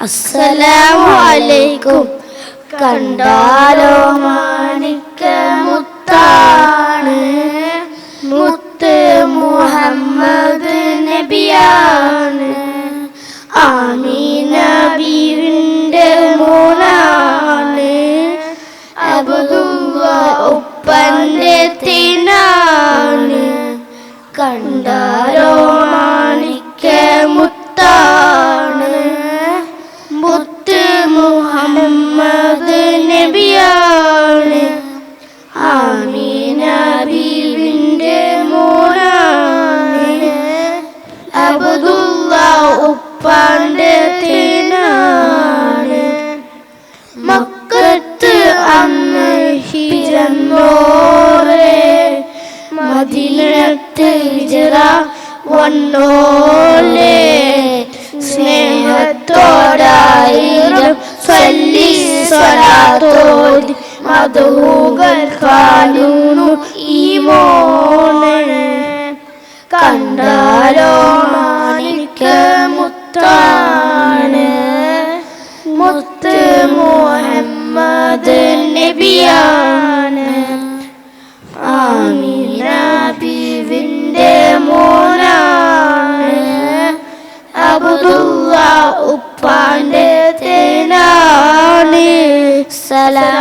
അസ്സലാമു അലൈക്കും കണ്ടാലോ മാണിക്ക മുത്താണ്. മുത്ത് മുഹമ്മദ് നബിയാണ്. ആമീന ബീവിന്റെ മോനാണ് അബുദുള്ള ഉപ്പന്റെ തിനാണ്. കണ്ടാലോ അബ്ദുള്ള ഉപ്പാന്റെ തേനാണ്. മക്കത്ത് അന്ന് ഹിജന്നോരെ മദിനത്ത് ഹിജറ വന്നോലെ. സ്നേഹത്തോടായിരം സല്ലി സ്വലാത്തോതി മധുകൾ കാണുന്നു ഈ മോനെ. കണ്ടാലോ മാണിക്ക മുത്താണ്. മുത്ത് മുഹമ്മദ് നബിയാണ്. ആമീന ബീവിന്റെ മോനാണ്. അബ്ദുള്ള ഉപ്പാന്റെ തേനാണ്. സലാം